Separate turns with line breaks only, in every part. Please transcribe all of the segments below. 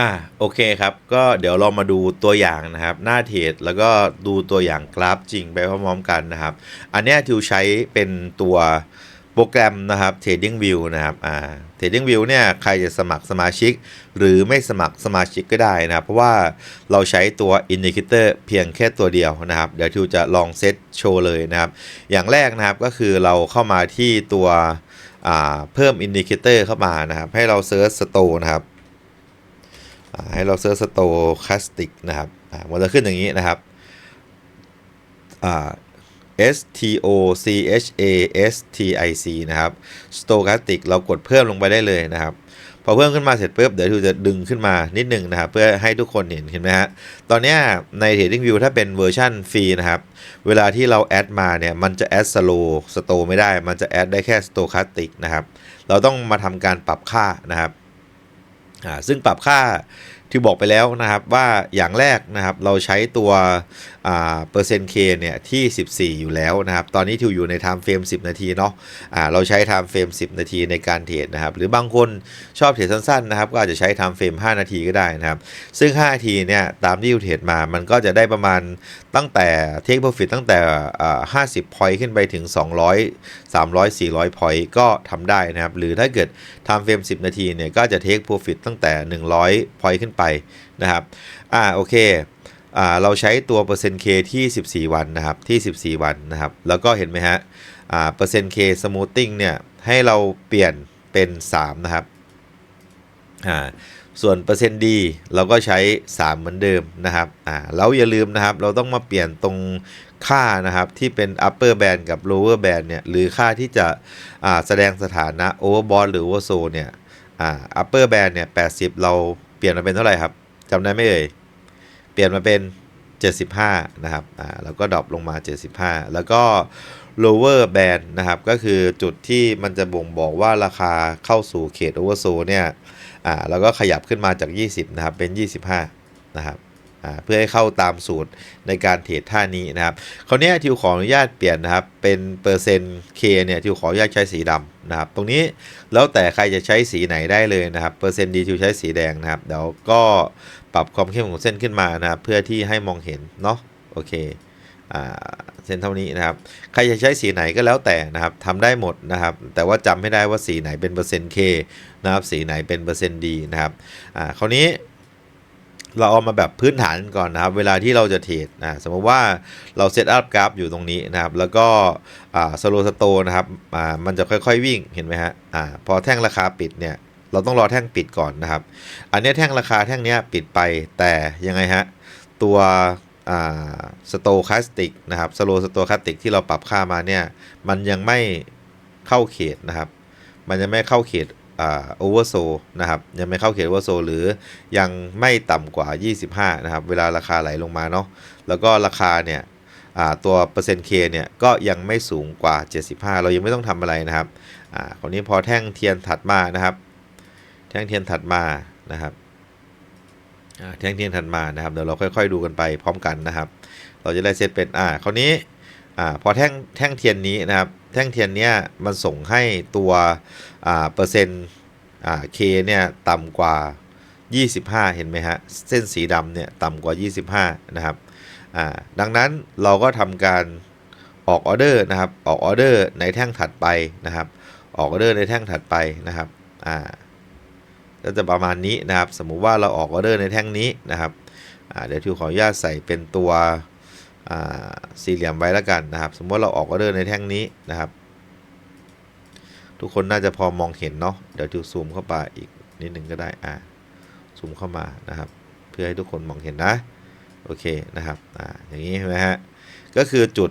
อ่าโอเคครับ ก็เดี๋ยวเรามาดูตัวอย่างนะครับ หน้าเทรดแล้วก็ดูตัวอย่างกราฟจริงไปพร้อมๆกันนะครับ อันนี้ทิวใช้เป็นตัวโปรแกรมนะครับ Trading View นะครับอ่า Trading View เนี่ยใครจะสมัครสมาชิก หรือไม่สมัครสมาชิกก็ได้นะครับ เพราะว่าเราใช้ตัว Indicator เพียงแค่ตัวเดียวนะครับ เดี๋ยวทิวจะลองเซตโชว์เลยนะครับ อย่างแรกนะครับก็คือเราเข้ามาที่ตัวเพิ่ม Indicator เข้ามานะครับ ให้เราเซิร์ช Store นะครับ ให้เราเซิร์ชสโตคาสติกนะครับมันจะขึ้นอย่างนี้นะครับ S T O C H A S T I C นะครับ stochastic เรากดเพิ่มลงไปได้เลยนะครับ พอเพิ่มขึ้นมาเสร็จปุ๊บเดี๋ยวทูจะดึงขึ้นมานิดหนึ่งนะครับ เพื่อให้ทุกคนเห็นเห็นไหมฮะ ตอนนี้ใน Trading View ถ้าเป็นเวอร์ชันฟรีนะครับ เวลาที่เราแอดมาเนี่ย มันจะแอด slow store ไม่ได้ มันจะแอดได้แค่ stochastic นะครับ เราต้องมาทำการปรับค่านะครับ ซึ่งปรับค่า ที่บอกไปแล้วนะครับว่าอย่างแรกนะครับเราใช้ตัวเปอร์เซ็นต์ K เนี่ยที่ 14 อยู่แล้วนะครับ ตอนนี้ทิวอยู่ใน time frame 10 นาทีเนาะอ่าเราใช้ time frame 10 นาทีในการเทรดนะครับ หรือบางคนชอบเทรดสั้นๆนะครับ ก็อาจจะใช้ time frame 5นาทีก็ได้นะครับ ซึ่ง 5 นาทีเนี่ยตามที่ทิวเทรดมา มันก็จะได้ประมาณตั้งแต่ take profit ตั้งแต่ 50 point ขึ้นไปถึง 200 300 400 point ก็ทำได้นะครับ หรือถ้าเกิด time frame 10 นาทีเนี่ยก็จะ take profit ตั้งแต่ 100 point ขึ้นไปนะครับอ่าโอเคอ่าเราใช้ตัวเปอร์เซ็นต์ K ที่ 14 วันนะครับที่ 14 วันนะครับแล้วก็เห็นไหมฮะอ่าเปอร์เซ็นต์ K smoothing เนี่ยให้เราเปลี่ยนเป็น 3 นะครับอ่าส่วนเปอร์เซ็นต์ดีเราก็ใช้ 3 เหมือนเดิมนะครับอ่าแล้วอย่าลืมนะครับ เราต้องมาเปลี่ยนตรงค่านะครับที่เป็น upper band กับ lower band เนี่ยหรือค่าที่จะอ่าแสดงสถานะ overbought หรือ oversold เนี่ยอ่า upper band เนี่ย80 เรา เปลี่ยนมาเป็นเท่าไหร่ครับจำได้ไหมเอ่ยเปลี่ยนมาเป็น 75 นะครับอ่าแล้วก็ดรอปลงมา 75 แล้วก็ lower band นะครับ ก็คือจุดที่มันจะบ่งบอกว่าราคาเข้าสู่เขต oversold เนี่ยอ่าแล้วก็ขยับขึ้นมาจาก 20 นะครับ เป็น 25 นะครับ เพื่อให้เข้าตามสูตรในการเทรดท่านี้นะครับคราวนี้ทิวขออนุญาตเปลี่ยนนะครับเป็นเปอร์เซ็นต์ K เนี่ยทิวขออนุญาตใช้สีดำนะครับตรงนี้แล้วแต่ใครจะใช้สีไหนได้เลยนะครับเปอร์เซ็นต์ดีทิวใช้สีแดงนะครับเดี๋ยวก็ปรับความเข้มของเส้นขึ้นมานะครับเพื่อที่ให้มองเห็นเนาะโอเคอ่าเส้นเท่านี้นะครับ ใครจะใช้สีไหนก็แล้วแต่นะครับทำได้หมดนะครับ แต่ว่าจำไม่ได้ว่าสีไหนเป็นเปอร์เซ็นต์ K นะครับ สีไหนเป็นเปอร์เซ็นต์ดีนะครับ อ่า คราวนี้ เราเอามาแบบพื้นฐานก่อนนะครับ เวลาที่เราจะเทรดนะสมมติว่าเราเซตอัพกราฟอยู่ตรงนี้นะครับ แล้วก็สโลสโตนะครับมันจะค่อยๆวิ่งเห็นไหมฮะอ่าพอแท่งราคาปิดเนี่ยเราต้องรอแท่งปิดก่อนนะครับ อันนี้แท่งราคาแท่งนี้ปิดไปแต่ยังไงฮะตัวสโตคาสติกนะครับสโลสโตคาสติกที่เราปรับค่ามาเนี่ยมันยังไม่เข้าเขตนะครับ มันยังไม่เข้าเขต โอเวอร์โซนะครับยังไม่เข้าเขตโอเวอร์โซหรือยังไม่ต่ำกว่า 25 นะครับ เวลาราคาไหลลงมาเนาะแล้วก็ราคาเนี่ยตัวเปอร์เซ็นต์ K เนี่ยก็ยังไม่สูงกว่า 75 เรายังไม่ต้องทำอะไรนะครับอ่าคราวนี้พอแท่งเทียนถัดมานะครับ แท่งเทียนถัดมานะครับแท่งเทียนถัดมานะครับเดี๋ยวเราค่อย ๆ ดูกันไปพร้อมกันนะครับ เราจะได้เซตเป็นอ่าคราวนี้ อ่าพอแท่งแท่งเทียนนี้นะครับ แท่งเทียนเนี้ยมันส่งให้ตัวอ่าเปอร์เซ็นต์อ่า K เนี่ยต่ำกว่า 25 เห็นไหมฮะ เส้นสีดำเนี่ยต่ำกว่า 25 นะครับอ่าดังนั้นเราก็ทำการออกออเดอร์นะครับ ออกออเดอร์ในแท่งถัดไปนะครับ ออกออเดอร์ในแท่งถัดไปนะครับอ่าก็จะประมาณนี้นะครับ สมมุติว่าเราออกออเดอร์ในแท่งนี้นะครับอ่าเดี๋ยวทิวขออนุญาตใส่เป็นตัวอ สี่เหลี่ยมไว้แล้วกันนะครับ สมมติเราออกออเดอร์ในแท่งนี้นะครับ ทุกคนน่าจะพอมองเห็นเนาะเดี๋ยวทิวซูมเข้าไปอีกนิดหนึ่งก็ได้อ่าซูมเข้ามานะครับ เพื่อให้ทุกคนมองเห็นนะโอเคนะครับอ่าอย่างนี้ใช่ไหมฮะก็คือจุด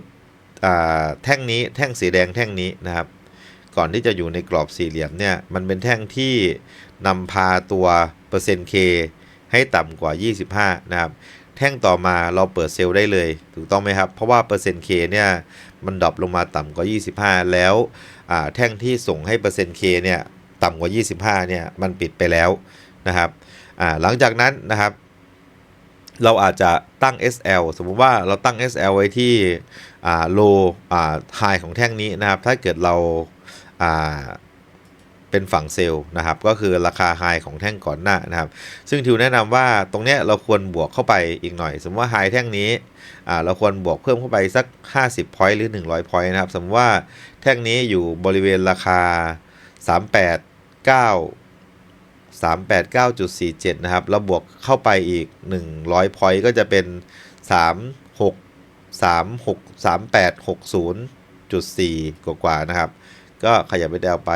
อ่าแท่งนี้แท่งสีแดงแท่งนี้นะครับ ก่อนที่จะอยู่ในกรอบสี่เหลี่ยมเนี่ยมันเป็นแท่งที่นำพาตัวเปอร์เซ็นต์ K ให้ต่ำกว่า 25 นะครับ แท่งต่อมาเราเปิดเซลล์ได้เลย ถูกต้องไหมครับ เพราะว่าเปอร์เซ็นต์ K เนี่ยมันดรอปลงมาต่ำกว่า 25 แล้วแท่งที่ส่งให้เปอร์เซ็นต์ K เนี่ยต่ำกว่า 25เนี่ยมันปิดไปแล้วนะครับหลังจากนั้นนะครับ เราอาจจะตั้ง SL สมมุติว่าเราตั้ง SL ไว้ที่อ่า low อ่า high ของแท่งนี้นะครับ ถ้าเกิดเราา เป็นฝั่งเซลล์นะครับ ก็คือราคาไฮของแท่งก่อนหน้านะครับ ซึ่งทิวแนะนำว่าตรงเนี้ยเราควรบวกเข้าไปอีกหน่อย สมมติว่าไฮแท่งนี้อ่าเราควรบวกเพิ่มเข้าไปสัก 50 point หรือ 100 point นะครับ สมมติว่าแท่งนี้อยู่บริเวณราคา 389 389.47 นะครับ แล้วบวกเข้าไปอีก 100 point ก็จะเป็น 36 36 3860.4 กว่าๆนะครับ ก็ขยับไปดาวไป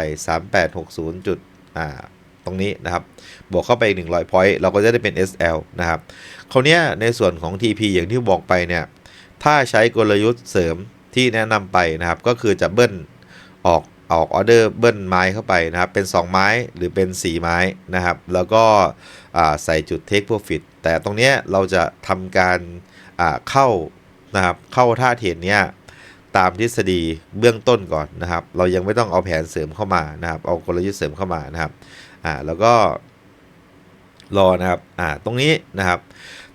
3860จุดอ่าตรงนี้นะครับ บวกเข้าไปอีก100 point เราก็จะได้เป็น SL นะครับคราวเนี้ยในส่วนของ TP อย่างที่บอกไปเนี่ย ถ้าใช้กลยุทธ์เสริมที่แนะนำไปนะครับ ก็คือจะเบิ้ลออกออกออเดอร์เบิ้ลไม้เข้าไปนะครับ เป็น 2 ไม้หรือเป็น 4 ไม้นะครับ แล้วก็ใส่จุด take profit แต่ตรงเนี้ยเราจะทำการเข้านะครับ เข้าท่าเทรดเนี้ย ตามทฤษฎีเบื้องต้นก่อนนะครับ เรายังไม่ต้องเอาแผนเสริมเข้ามานะครับ เอากลยุทธ์เสริมเข้ามานะครับอ่าแล้วก็รอนะครับอ่าตรงนี้นะครับ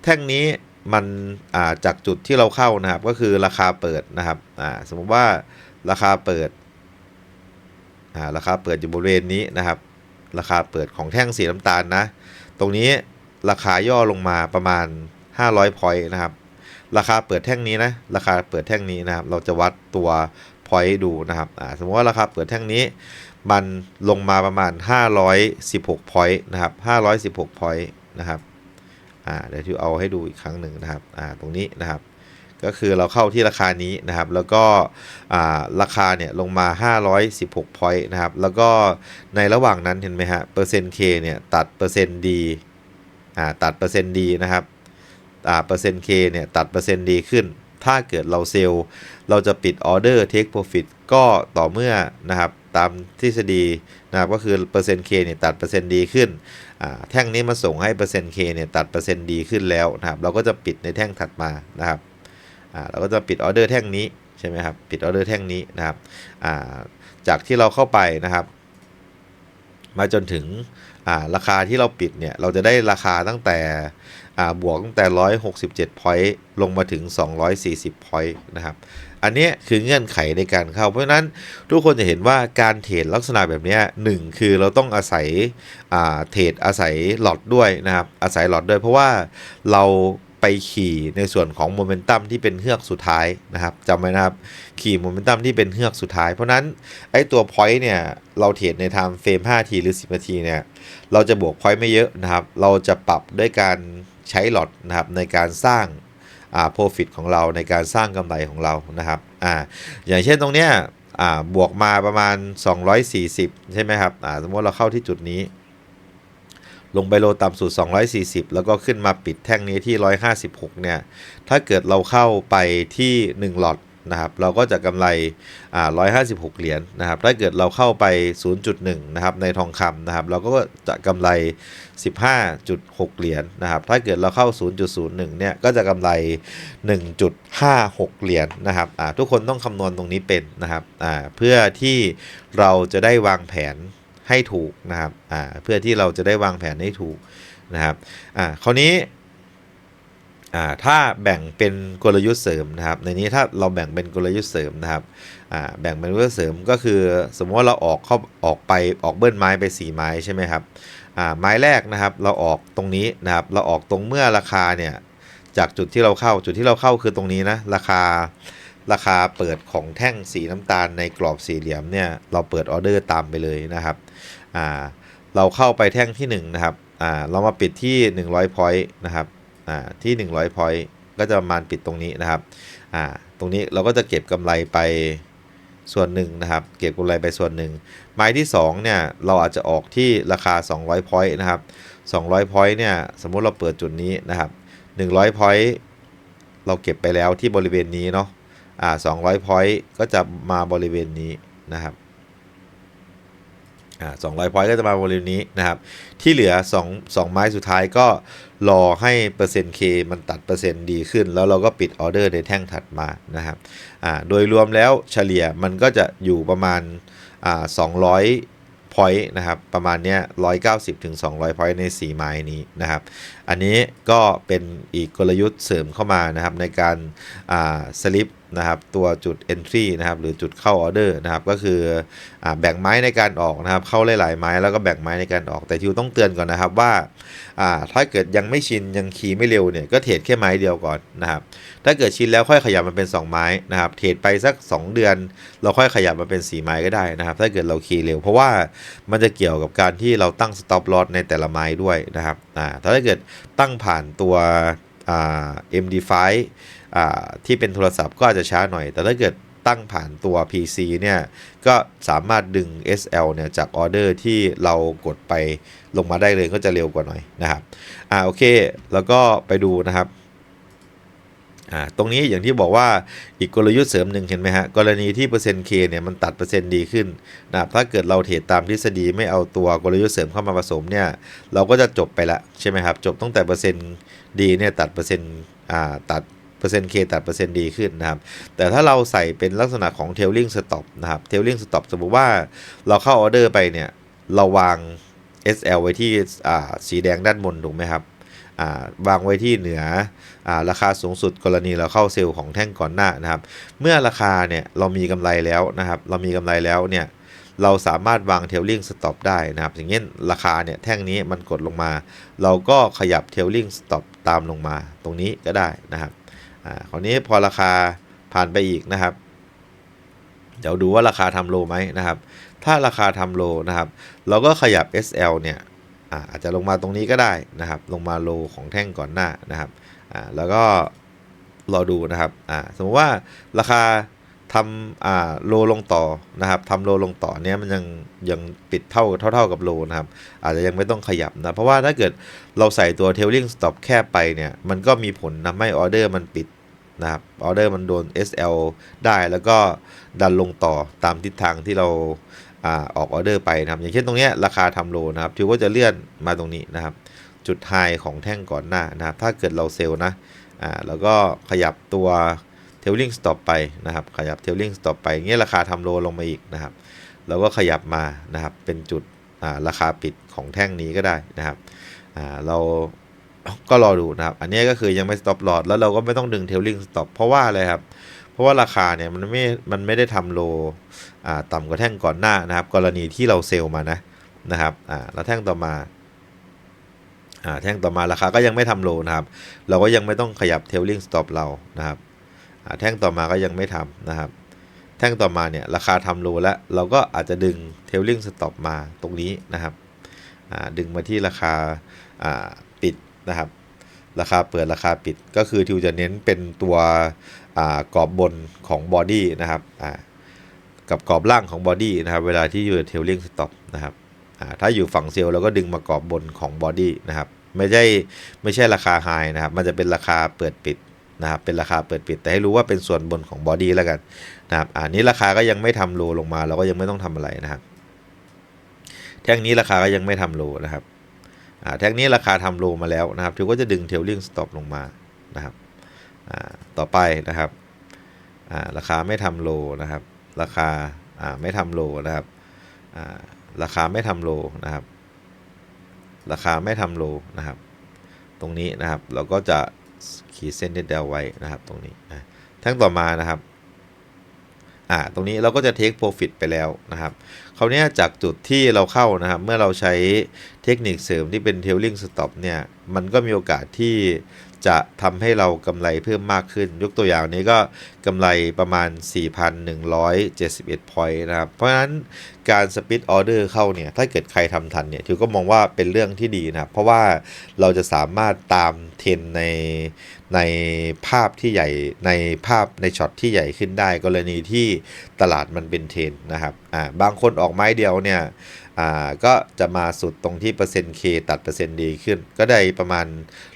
แท่งนี้มันอ่าจากจุดที่เราเข้านะครับ ก็คือราคาเปิดนะครับอ่าสมมติว่าราคาเปิดอ่าราคาเปิดอยู่บริเวณนี้นะครับ ราคาเปิดของแท่งสีน้ำตาลนะ ตรงนี้ราคาย่อลงมาประมาณ 500พอยต์นะครับ ราคาเปิดแท่งนี้นะราคาเปิดแท่งนี้นะครับ เราจะวัดตัว point ดูนะครับสมมติว่าราคาเปิดแท่งนี้ มันลงมาประมาณ 516 point นะครับ516 point นะครับเดี๋ยวที่เอาให้ดูอีกครั้งหนึ่งนะครับตรงนี้นะครับก็คือเราเข้าที่ราคานี้นะครับ แล้วก็ราคาเนี่ยลงมา 516 point นะครับ แล้วก็ในระหว่างนั้นเห็นไหมฮะเปอร์เซ็นต์ K เนี่ยตัดเปอร์เซ็นต์ D อ่าตัดเปอร์เซ็นต์ D นะครับ เปอร์เซ็นต์ K เนี่ยตัดเปอร์เซ็นต์ดีขึ้น ถ้าเกิดเราเซลล์เราจะปิดออเดอร์ take profit ก็ต่อเมื่อนะครับตามทฤษฎีนะครับก็คือเปอร์เซ็นต์ K เนี่ยตัดเปอร์เซ็นต์ดีขึ้นแท่งนี้มาส่งให้เปอร์เซ็นต์ K เนี่ยตัดเปอร์เซ็นต์ดีขึ้นแล้วนะครับเราก็จะปิดในแท่งถัดมานะครับเราก็จะปิดออเดอร์แท่งนี้ใช่ไหมครับปิดออเดอร์แท่งนี้นะครับจากที่เราเข้าไปนะครับ มาจนถึงราคาที่เราปิดเนี่ยเราจะได้ราคาตั้งแต่ บวกตั้งแต่ 167 point ลงมาถึง 240 point นะครับ อันนี้คือเงื่อนไขในการเข้า เพราะฉะนั้นทุกคนจะเห็นว่าการเทรดลักษณะแบบนี้หนึ่งคือเราต้องอาศัยเทรดอาศัยหลอดด้วยนะครับ อาศัยหลอดด้วยเพราะว่าเราไปขี่ในส่วนของโมเมนตัมที่เป็นเฮือกสุดท้ายนะครับจำไว้นะครับ ขี่โมเมนตัมที่เป็นเฮือกสุดท้าย เพราะฉะนั้นไอ้ตัวพอยต์เนี่ยเราเทรดในไทม์เฟรม5ทีหรือ 10 นาทีเนี่ยเราจะบวกพอยต์ไม่เยอะนะครับ เราจะปรับด้วยการ ใช้หลอดนะครับในการสร้างอ่า profit ของเราในการสร้างกำไรของเรานะครับอ่าอย่างเช่นตรงเนี้ยอ่าบวกมาประมาณ 240 ใช่ไหมครับอ่าสมมติเราเข้าที่จุดนี้ ลงไปโลต่ำสุด 240 แล้วก็ขึ้นมาปิดแท่งนี้ที่ 156 เนี่ย ถ้าเกิดเราเข้าไปที่ 1 หลอด นะครับเราก็จะกำไรอ่า156 เหรียญนะครับถ้าเกิดเราเข้าไป 0.1นะครับในทองคำนะครับเราก็จะกำไร 15.6 เหรียญนะครับถ้าเกิดเราเข้า 0.01เนี่ยก็จะกำไร 1.56 เหรียญนะครับอ่าทุกคนต้องคำนวณตรงนี้เป็นนะครับอ่าเพื่อที่เราจะได้วางแผนให้ถูกนะครับอ่าเพื่อที่เราจะได้วางแผนให้ถูกนะครับอ่าคราวนี้ ถ้าแบ่งเป็นกลยุทธ์เสริมนะครับ ในนี้ถ้าเราแบ่งเป็นกลยุทธ์เสริมนะครับแบ่งเป็นกลยุทธ์เสริมก็คือ สมมติว่าเราออกเข้าออกไปออกเบิ้ลไม้ไป 4 ไม้ใช่ไหมครับไม้แรกนะครับเราออกตรงนี้นะครับเราออกตรงเมื่อราคาเนี่ยจากจุดที่เราเข้าจุดที่เราเข้าคือตรงนี้นะราคาราคาเปิดของแท่งสีน้ำตาลในกรอบสี่เหลี่ยมเนี่ยเราเปิดออเดอร์ตามไปเลยนะครับเราเข้าไปแท่งที่1นะครับเรามาปิดที่ 100 point นะครับ อ่าที่ 100 point ก็จะประมาณปิดตรงนี้นะครับอ่าตรงนี้เราก็จะเก็บกำไรไปส่วนหนึ่งนะครับ เก็บกำไรไปส่วนหนึ่งไม้ที่2เนี่ยเราอาจจะออกที่ราคา 200 point นะครับ 200 point เนี่ยสมมุติเราเปิดจุดนี้นะครับ 100 point เราเก็บไปแล้วที่บริเวณนี้เนาะอ่า200 point ก็จะมาบริเวณนี้นะครับ อ่า200 point ก็จะมาบริเวณนี้นะครับ ที่เหลือ2 2ไม้สุดท้ายก็รอให้เปอร์เซ็นต์ K มันตัดเปอร์เซ็นต์ดีขึ้น แล้วเราก็ปิดออเดอร์ในแท่งถัดมานะครับอ่าโดยรวมแล้วเฉลี่ยมันก็จะอยู่ประมาณอ่า200 point นะครับประมาณเนี้ย190ถึง200 point ใน4ไม้นี้นะครับ อันนี้ก็เป็นอีกกลยุทธ์เสริมเข้ามานะครับในการอ่าสลิป นะครับตัวจุด entry นะครับหรือจุดเข้าออเดอร์นะครับก็คืออแบ่งไม้ในการออกนะครับเข้าหลายๆไม้แล้วก็แบ่งไม้ในการออกแต่ทิวต้องเตือนก่อนนะครับว่าถ้าเกิดยังไม่ชินยังขี่ไม่เร็วเนี่ยก็เทรดแค่ไม้เดียวก่อนนะครับถ้าเกิดชินแล้วค่อยขยับมาเป็น 2 ไม้นะครับเทรดไปสัก 2 เดือน เราค่อยขยับมาเป็น 4 ไม้ก็ได้นะครับ ถ้าเกิดเราขี่เร็ว เพราะว่ามันจะเกี่ยวกับการที่เราตั้ง stop loss ในแต่ละไม้ด้วยนะครับถ้าเกิดตั้งผ่านตัว MD5 ที่เป็นโทรศัพท์ก็อาจจะช้าหน่อย แต่ถ้าเกิดตั้งผ่านตัว PC เนี่ย ก็สามารถดึง SL เนี่ยจากออเดอร์ที่เรากดไปลงมาได้เลยก็จะเร็วกว่าหน่อยนะครับ อ่าโอเค แล้วก็ไปดูนะครับ อ่าตรงนี้อย่างที่บอกว่าอีกกลยุทธ์เสริมหนึ่งเห็นไหมฮะกรณีที่เปอร์เซ็นต์ K เนี่ยมันตัดเปอร์เซ็นต์ดีขึ้นนะครับถ้าเกิดเราเทรดตามทฤษฎีไม่เอาตัวกลยุทธ์เสริมเข้ามาผสมเนี่ยเราก็จะจบไปละใช่ไหมครับจบตั้งแต่เปอร์เซ็นต์ดีเนี่ยตัดเปอร์เซ็นต์อ่าตัดเปอร์เซ็นต์ K ตัดเปอร์เซ็นต์ดีขึ้นนะครับ แต่ถ้าเราใส่เป็นลักษณะของ tailing stop นะครับ tailing stop สมมติว่าเราเข้าออเดอร์ไปเนี่ยเราวาง SL ไว้ที่อ่าสีแดงด้านบนถูกไหมครับ วางไว้ที่เหนืออราคาสูงสุดกรณีเราเข้าเซลล์ของแท่งก่อนหน้านะครับ เมื่อราคาเนี่ยเรามีกำไรแล้วนะครับ เรามีกำไรแล้วเนี่ยเราสามารถวางเทลลิงสต็อปได้นะครับ อย่างเช่นราคาเนี่ยแท่งนี้มันกดลงมา เราก็ขยับเทลลิงสต็อปตามลงมาตรงนี้ก็ได้นะครับอ่าคราวนี้พอราคาผ่านไปอีกนะครับ เดี๋ยวดูว่าราคาทำโลไหมนะครับ ถ้าราคาทำโลนะครับ เราก็ขยับ SL เนี่ย อาจจะลงมาตรงนี้ก็ได้นะครับ ลงมาโลของแท่งก่อนหน้านะครับแล้วก็รอดูนะครับสมมติว่าราคาทำโลลงต่อนะครับทำโลลงต่อเนี้ยมันยังยังปิดเท่าเท่ากับโลนะครับ อาจจะยังไม่ต้องขยับนะ เพราะว่าถ้าเกิดเราใส่ตัว tailing stop แคบไปเนี่ยมันก็มีผลทำให้ออเดอร์มันปิดนะครับออเดอร์มันโดน SL ได้แล้วก็ดันลงต่อตามทิศทางที่เรา อ่าออกออเดอร์ไปนะครับอย่างเช่นตรงนี้ราคาทำโลนะครับทิวก็จะเลื่อนมาตรงนี้นะครับ จุดไฮของแท่งก่อนหน้านะครับ ถ้าเกิดเราเซลล์นะอ่าแล้วก็ขยับตัว tailing stop ไปนะครับ ขยับ tailing stop ไปเงี้ยราคาทำโลลงมาอีกนะครับ แล้วก็ขยับมานะครับเป็นจุดอ่าราคาปิดของแท่งนี้ก็ได้นะครับอ่าเราก็รอดูนะครับ อันนี้ก็คือยังไม่ stop loss แล้วเราก็ไม่ต้องดึง tailing stop เพราะว่าอะไรครับ ราะว่าราคาเนี่ยมันไม่มันไม่ได้ทำโลอ่าต่ำกว่าแท่งก่อนหน้านะครับ กรณีที่เราเซลล์มานะนะครับอ่าแล้วแท่งต่อมาอ่าแท่งต่อมาราคาก็ยังไม่ทำโลนะครับ เราก็ยังไม่ต้องขยับ tailing stop เรานะครับอ่าแท่งต่อมาก็ยังไม่ทำนะครับแท่งต่อมาเนี่ยราคาทำโลแล้วเราก็อาจจะดึง tailing stop มาตรงนี้นะครับอ่าดึงมาที่ราคาอ่าปิดนะครับ ราคาเปิดราคาปิดก็คือทิวจะเน้นเป็นตัว กรอบบนของบอดี้นะครับกับกรอบล่างของบอดี้นะครับเวลาที่อยู่ tailing stop นะครับถ้าอยู่ฝั่งเซลล์เราก็ดึงมากรอบบนของบอดี้นะครับไม่ใช่ไม่ใช่ราคาไฮนะครับมันจะเป็นราคาเปิดปิดนะครับเป็นราคาเปิดปิด แต่ให้รู้ว่าเป็นส่วนบนของบอดี้แล้วกันนะครับอ่านี้ราคาก็ยังไม่ทำโลลงมา เราก็ยังไม่ต้องทำอะไรนะครับ แท่งนี้ราคาก็ยังไม่ทำโลนะครับแท่งนี้ราคาทำโลมาแล้วนะครับทิวก็จะดึงเทลลิงสต็อปลงมานะครับ ต่อไปนะครับราคาไม่ทำโลนะครับ ราคาไม่ทำโลนะครับราคาไม่ทำโลนะครับ ราคาไม่ทำโลนะครับ ตรงนี้นะครับเราก็จะขีดเส้นเดลไว้นะครับตรงนี้นะทั้งต่อมานะครับอ่าตรงนี้เราก็จะเทคโปรฟิตไปแล้วนะครับคราวนี้จากจุดที่เราเข้านะครับ เมื่อเราใช้เทคนิคเสริมที่เป็น tailing stop เนี่ย มันก็มีโอกาสที่ จะทำให้เรากำไรเพิ่มมากขึ้น ยกตัวอย่างนี้ก็กำไรประมาณ 4,171 point นะครับ เพราะฉะนั้นการสปิ t ออเดอร์เข้าเนี่ย ถ้าเกิดใครทำทันเนี่ยทิวก็มองว่าเป็นเรื่องที่ดีนะ เพราะว่าเราจะสามารถตามเทรนในในภาพที่ใหญ่ในภาพในช็อตที่ใหญ่ขึ้นได้ กรณีที่ตลาดมันเป็นเทรนนะครับ อ่า บางคนออกไม้เดียวเนี่ย อ่าก็จะมาสุดตรงที่เปอร์เซ็นต์ K ตัดเปอร์เซ็นต์ดีขึ้น ก็ได้ประมาณ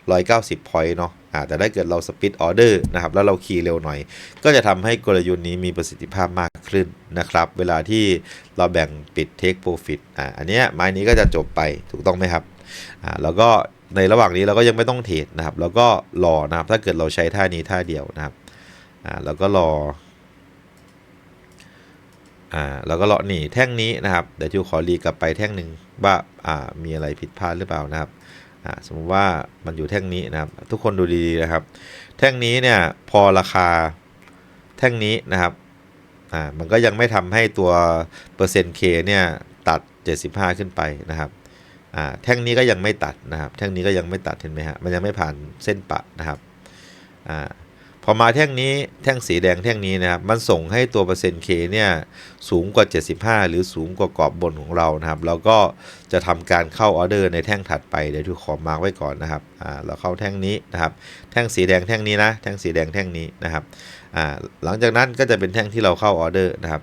190 point เนาะอ่าแต่ถ้าเกิดเราสปิ t ออเดอร์นะครับ แล้วเราคีย์เร็วหน่อย ก็จะทำให้กลยุทธ์นี้มีประสิทธิภาพมากขึ้นนะครับ เวลาที่เราแบ่งปิด take profit อ่าอันเนี้ยไม้นี้ก็จะจบไปถูกต้องไหมครับอ่าแล้วก็ในระหว่างนี้เราก็ยังไม่ต้องเทรดนะครับ แล้วก็รอนะครับ ถ้าเกิดเราใช้ท่านี้ท่าเดียวนะครับอ่าแล้วก็รอ อ่าแล้วก็รอนี่แท่งนี้นะครับเดี๋ยวทิวขอรีกลับไปแท่งหนึ่งว่าอ่ามีอะไรผิดพลาดหรือเปล่านะครับอ่าสมมติว่ามันอยู่แท่งนี้นะครับ ทุกคนดูดีๆนะครับ แท่งนี้เนี่ยพอราคาแท่งนี้นะครับอ่ามันก็ยังไม่ทำให้ตัวเปอร์เซ็นต์ K เนี่ยตัด 75 ขึ้นไปนะครับอ่าแท่งนี้ก็ยังไม่ตัดนะครับ แท่งนี้ก็ยังไม่ตัดเห็นไหมฮะมันยังไม่ผ่านเส้นปะนะครับอ่า พอมาแท่งนี้แท่งสีแดงแท่งนี้นะครับมันส่งให้ตัวเปอร์เซ็นต์ K เนี่ยสูงกว่า 75 หรือสูงกว่ากรอบบนของเรานะครับเราก็จะทำการเข้าออเดอร์ในแท่งถัดไปเดี๋ยวทุกขอมาร์กไว้ก่อนนะครับอ่าเราเข้าแท่งนี้นะครับ แท่งสีแดงแท่งนี้นะแท่งสีแดงแท่งนี้นะครับอ่าหลังจากนั้นก็จะเป็นแท่งที่เราเข้าออเดอร์นะครับ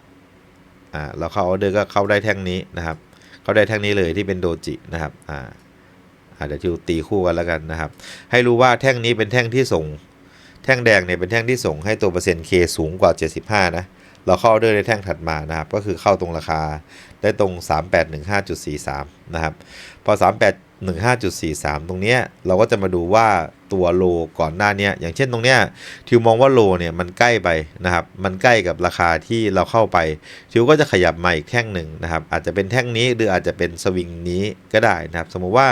อ่าเราเข้าออเดอร์ก็เข้าได้แท่งนี้นะครับ เข้าได้แท่งนี้เลยที่เป็นโดจินะครับอ่าอ่าเดี๋ยวทิวตีคู่กันแล้วกันนะครับ ให้รู้ว่าแท่งนี้เป็นแท่งที่ส่ง แท่งแดงเนี่ยเป็นแท่งที่ส่งให้ตัวเปอร์เซ็นต์ K สูงกว่า 75 นะ เราเข้าออเดอร์ในแท่งถัดมานะครับ ก็คือเข้าตรงราคาได้ตรง 3815.43 นะครับ พอ 3815.43 ตรงเนี้ยเราก็จะมาดูว่าตัวโลก่อนหน้านี้อย่างเช่นตรงเนี้ยทิวมองว่าโลเนี่ยมันใกล้ไปนะครับ มันใกล้กับราคาที่เราเข้าไป ทิวก็จะขยับมาอีกแท่งหนึ่งนะครับ อาจจะเป็นแท่งนี้หรืออาจจะเป็นสวิงนี้ก็ได้นะครับ สมมุติว่า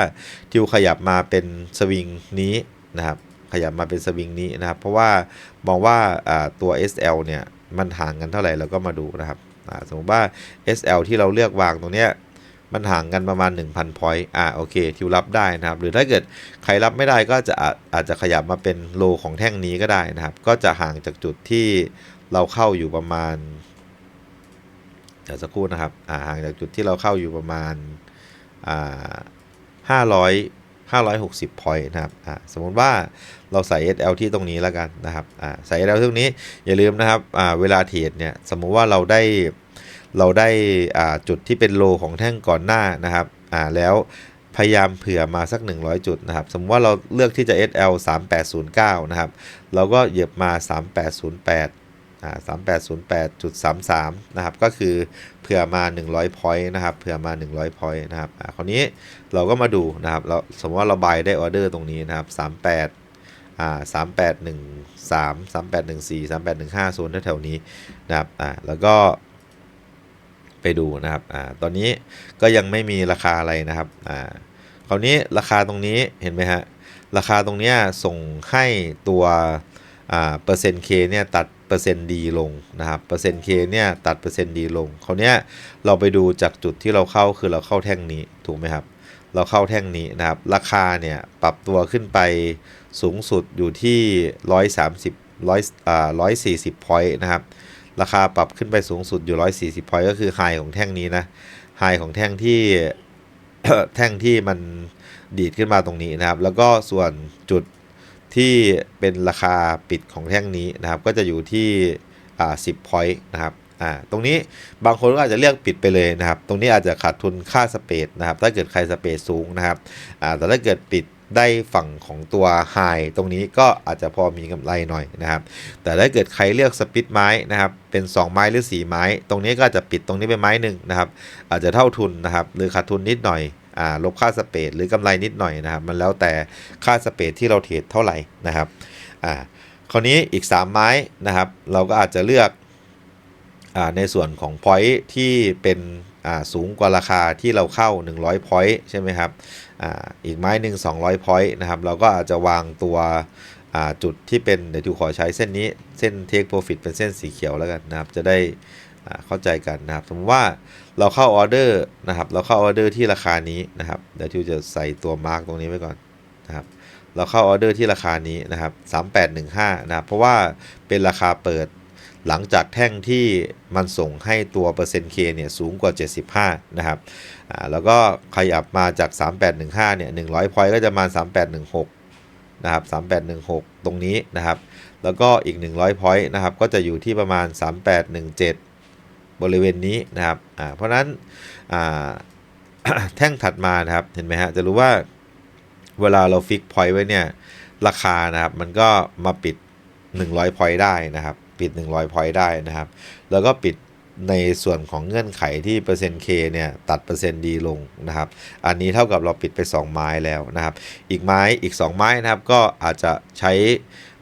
ทิวขยับมาเป็นสวิงนี้นะครับ ขยับมาเป็นสวิงนี้นะครับ เพราะว่ามองว่าตัว SL เนี่ยมันห่างกันเท่าไหร่เราก็มาดูนะครับสมมติว่า SL ที่เราเลือกวางตรงเนี้ยมันห่างกันประมาณ 1,000 point อ่าโอเค ทิวรับได้นะครับ หรือถ้าเกิดใครรับไม่ได้ก็จะอาจจะขยับมาเป็นโลของแท่งนี้ก็ได้นะครับ ก็จะห่างจากจุดที่เราเข้าอยู่ประมาณเดี๋ยวสักครู่นะครับอ่าห่างจากจุดที่เราเข้าอยู่ประมาณอ่า500 560 point นะครับอ่าสมมุติว่า เราใส่ SL ที่ตรงนี้แล้วกันนะครับอ่าใส่ SL ที่ตรงนี้อย่าลืมนะครับอ่าเวลาเทรดเนี่ยสมมุติว่าเราได้เราได้อ่าจุดที่เป็นโลของแท่งก่อนหน้านะครับอ่าแล้วพยายามเผื่อมาสัก 100 จุดนะครับ สมมติว่าเราเลือกที่จะ SL 3809 นะครับ เราก็เหยียบมา 3808 อ่า 3808.33 นะครับ ก็คือเผื่อมา 100 point นะครับ เผื่อมา 100 point นะครับ อ่า คราวนี้เราก็มาดูนะครับ เราสมมติว่าเราบายได้ออเดอร์ตรงนี้นะครับ 38 อ่า3813 3814 3815โซนแถวๆนี้นะครับอ่าแล้วก็ไปดูนะครับอ่าตอนนี้ก็ยังไม่มีราคาอะไรนะครับอ่าคราวนี้ราคาตรงนี้เห็นไหมฮะราคาตรงเนี้ยส่งให้ตัวอ่าเปอร์เซ็นต์ K เนี่ยตัดเปอร์เซ็นต์ดีลงนะครับเปอร์เซ็นต์ K เนี่ยตัดเปอร์เซ็นต์ดีลงคราวเนี้ยเราไปดูจากจุดที่เราเข้าคือเราเข้าแท่งนี้ถูกไหมครับ เราเข้าแท่งนี้นะครับ ราคาเนี่ยปรับตัวขึ้นไป สูงสุดอยู่ที่ 130 100อ่า140 point นะครับ ราคาปรับขึ้นไปสูงสุดอยู่ 140 point ก็คือไฮของแท่งนี้นะไฮของแท่งที่แท่งที่มันดีดขึ้นมาตรงนี้นะครับ แล้วก็ส่วนจุดที่เป็นราคาปิดของแท่งนี้นะครับ ก็จะอยู่ที่อ่า10 point นะครับอ่าตรงนี้บางคนก็อาจจะเลือกปิดไปเลยนะครับ ตรงนี้อาจจะขาดทุนค่าสเปซนะครับ ถ้าเกิดใครสเปซสูงนะครับอ่าแต่ถ้าเกิดปิด ได้ฝั่งของตัวไฮตรงนี้ก็อาจจะพอมีกำไรหน่อยนะครับ แต่ถ้าเกิดใครเลือกสปิดไม้นะครับ เป็น 2 ไม้หรือ 4 ไม้ ตรงนี้ก็จจะปิดตรงนี้ไปไม้หนึ่งนะครับ อาจจะเท่าทุนนะครับ หรือขาดทุนนิดหน่อยอ่าลบค่าสเปซหรือกำไรนิดหน่อยนะครับ มันแล้วแต่ค่าสเปซที่เราเทรดเท่าไหร่นะครับอ่าคราวนี้อีก 3 ไม้นะครับ เราก็อาจจะเลือกอ่าในส่วนของ point ที่เป็น สูงกว่าราคาที่เราเข้า 100 point ใช่ไหมครับออีกไม้หนึ่ง200 point นะครับเราก็อาจจะวางตัวจุดที่เป็นเดี๋ยวทูขอใช้เส้นนี้เส้น take profit เป็นเส้นสีเขียวแล้วกันนะครับจะได้เข้าใจกันนะครับสมมติว่าเราเข้าออเดอร์นะครับเราเข้าออเดอร์ที่ราคานี้นะครับเดี๋ยวทิวจะใส่ตัวมาร์กตรงนี้ไว้ก่อนนะครับเราเข้าออเดอร์ที่ราคานี้นะครับ3815นะครับเพราะว่าเป็นราคาเปิด หลังจากแท่งที่มันส่งให้ตัวเปอร์เซ็นต์ K เนี่ยสูงกว่า 75 นะครับแล้วก็ขยับมาจาก 3815 เนี่ย 100 point ก็จะมา 3816 นะครับ 3816 ตรงนี้นะครับ แล้วก็อีก 100 point นะครับ ก็จะอยู่ที่ประมาณ 3817 บริเวณนี้นะครับเพราะนั้นแท่งถัดมานะครับ เห็นไหมฮะ จะรู้ว่าเวลาเราฟิกพอยต์ไว้เนี่ย ราคานะครับ มันก็มาปิด 100พอยต์ได้นะครับ ปิด 100พอยต์ได้นะครับ แล้วก็ปิดในส่วนของเงื่อนไขที่เปอร์เซ็นต์ K เนี่ยตัดเปอร์เซ็นต์ดีลงนะครับ อันนี้เท่ากับเราปิดไป 2 ไม้แล้วนะครับ อีกไม้อีก 2 ไม้นะครับก็อาจจะใช้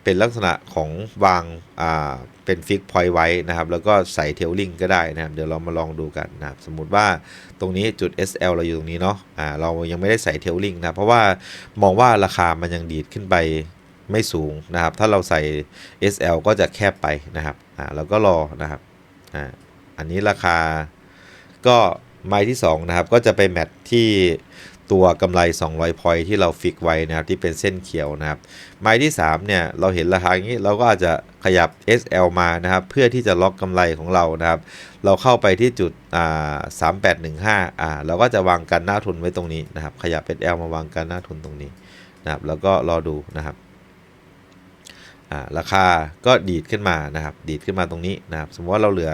เป็นลักษณะของวางอ่าเป็นฟิกพอยต์ไว้นะครับ แล้วก็ใส่เทลลิงก็ได้นะครับ เดี๋ยวเรามาลองดูกันนะครับสมมุติว่าตรงนี้จุด SL เราอยู่ตรงนี้เนาะอ่าเรายังไม่ได้ใส่เทลลิงนะ เพราะว่ามองว่าราคามันยังดีดขึ้นไป ไม่สูงนะครับ ถ้าเราใส่ SL ก็จะแคบไปนะครับอ่าแล้วก็รอนะครับอ่าอันนี้ราคาก็ไม้ที่สองนะครับก็จะไปแมทที่ตัวกำไร 200 พอยที่เราฟิกไว้นะครับที่เป็นเส้นเขียวนะครับ ไม้ที่3เนี่ยเราเห็นราคาอย่างนี้เราก็อาจจะขยับ SL มานะครับ เพื่อที่จะล็อกกำไรของเรานะครับ เราเข้าไปที่จุดอ่า3815อ่าเราก็จะวางกันหน้าทุนไว้ตรงนี้นะครับ ขยับ SL มาวางกันหน้าทุนตรงนี้นะครับแล้วก็รอดูนะครับ ราคาก็ดีดขึ้นมานะครับ ดีดขึ้นมาตรงนี้นะครับ สมมติว่าเราเหลือ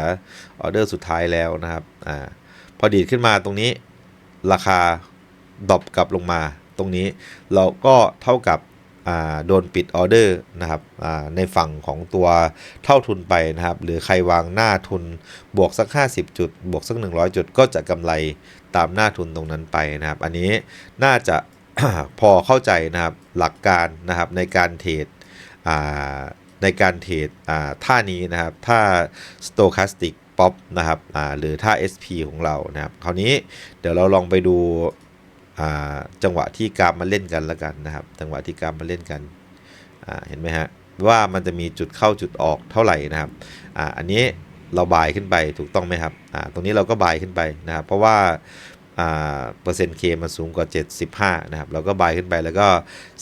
ออเดอร์สุดท้ายแล้วนะครับอ่าพอดีดขึ้นมาตรงนี้ ราคาดรอปกลับลงมาตรงนี้ เราก็เท่ากับอ่าโดนปิดออเดอร์นะครับอ่าในฝั่งของตัวเท่าทุนไปนะครับ หรือใครวางหน้าทุนบวกสัก 50 จุด บวกสัก 100 จุด ก็จะกำไรตามหน้าทุนตรงนั้นไปนะครับ อันนี้น่าจะพอเข้าใจนะครับหลักการนะครับในการเทรด ในการเทรดท่านี้นะครับท่า stochastic pop นะครับหรือท่า SP ของเรานะครับคราวนี้เดี๋ยวเราลองไปดูจังหวะที่กราฟมาเล่นกันแล้วกันนะครับ จังหวะที่กราฟมาเล่นกันเห็นไหมฮะว่ามันจะมีจุดเข้าจุดออกเท่าไหร่นะครับออันนี้เราบายขึ้นไปถูกต้องไหมครับตรงนี้เราก็บายขึ้นไปนะครับ เพราะว่าอ่าเปอร์เซ็นต์เคมันสูงกว่า 75 นะครับ เราก็บายขึ้นไปแล้วก็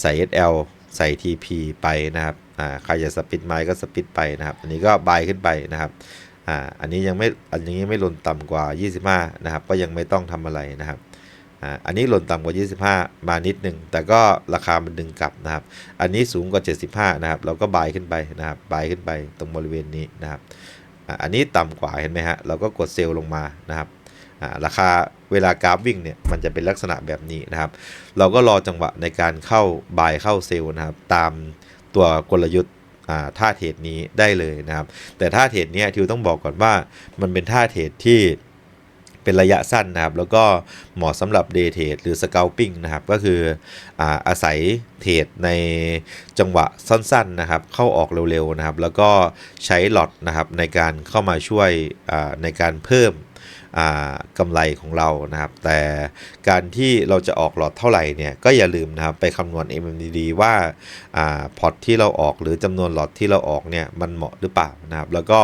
ใส่ SL ใส่ TP ไปนะครับอ่าใครจะสปิดไม้ก็สปิดไปนะครับ อันนี้ก็บายขึ้นไปนะครับอ่าอันนี้ยังไม่อันนี้ไม่หล่นต่ำกว่า 25 นะครับ ก็ยังไม่ต้องทำอะไรนะครับอ่าอันนี้หล่นต่ำกว่า 25 มานิดนึง แต่ก็ราคามันดึงกลับนะครับ อันนี้สูงกว่า 75 นะครับ เราก็บายขึ้นไปนะครับบายขึ้นไปตรงบริเวณนี้นะครับอ่าอันนี้ต่ำกว่าเห็นไหมฮะเราก็กดเซลล์ลงมานะครับ ราคาเวลากราฟวิ่งเนี่ยมันจะเป็นลักษณะแบบนี้นะครับ เราก็รอจังหวะในการเข้าบายเข้าเซลล์นะครับ ตามตัวกลยุทธ์ท่าเทรดนี้ได้เลยนะครับ แต่ท่าเทรดเนี้ยทิวต้องบอกก่อนว่ามันเป็นท่าเทรดที่เป็นระยะสั้นนะครับ แล้วก็เหมาะสำหรับเดย์เทรดหรือสเกลปิ้งนะครับ ก็คืออาอาศัยเทรดในจังหวะสั้นๆนะครับ เข้าออกเร็วๆนะครับ แล้วก็ใช้หลอดนะครับในการเข้ามาช่วยในการเพิ่ม กำไรของเรานะครับ แต่การที่เราจะออกหลอดเท่าไหร่เนี่ยก็อย่าลืมนะครับไปคำนวณ MMDD ว่าอ่าพอร์ตที่เราออกหรือจำนวนหลอดที่เราออกเนี่ยมันเหมาะหรือเปล่านะครับ แล้วก็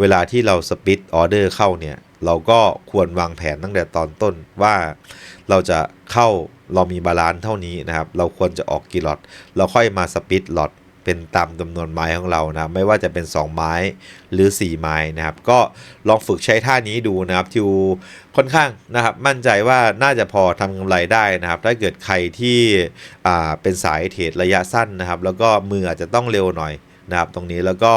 เวลาที่เราสปิดออเดอร์เข้าเนี่ยเราก็ควรวางแผนตั้งแต่ตอนต้นว่าเราจะเข้าเรามีบาลานซ์เท่านี้นะครับ เราควรจะออกกี่หลอด เราค่อยมาสปิดหลอด เป็นตามจำนวนไม้ของเรานะไม่ว่าจะเป็น 2 ไม้หรือ 4 ไม้นะครับ ก็ลองฝึกใช้ท่านี้ดูนะครับทิวค่อนข้างนะครับมั่นใจว่าน่าจะพอทำกำไรได้นะครับ ถ้าเกิดใครที่อ่าเป็นสายเทรดระยะสั้นนะครับ แล้วก็มืออาจจะต้องเร็วหน่อยนะครับตรงนี้แล้วก็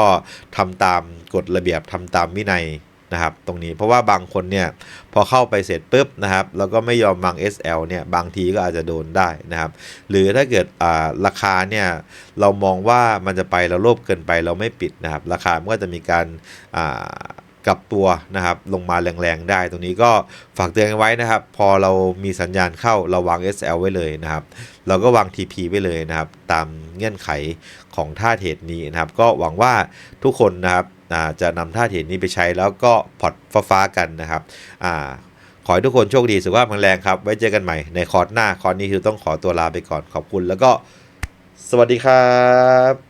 ทำตามกฎระเบียบทำตามวินัย นะครับตรงนี้เพราะว่าบางคนเนี่ยพอเข้าไปเสร็จปุ๊บนะครับแล้วก็ไม่ยอมวาง SL เนี่ยบางทีก็อาจจะโดนได้นะครับ หรือถ้าเกิดราคาเนี่ยเรามองว่ามันจะไปเราโลภเกินไปเราไม่ปิดนะครับ ราคามันก็จะมีการกลับตัวนะครับลงมาแรงๆได้ ตรงนี้ก็ฝากเตือนกันไว้นะครับ พอเรามีสัญญาณเข้าเราวาง SL ไว้เลยนะครับ เราก็วาง TP ไว้เลยนะครับ ตามเงื่อนไขของท่าเทรดนี้นะครับ ก็หวังว่าทุกคนนะครับ จะนำท่าเห็นนี้ไปใช้แล้วก็พอร์ตฟ้าๆกันนะครับอ่าขอให้ทุกคนโชคดีสุขภาพแข็งแรงครับ ไว้เจอกันใหม่ในคอร์สหน้าคอร์สนี้คือต้องขอตัวลาไปก่อนขอบคุณ แล้วก็สวัสดีครับ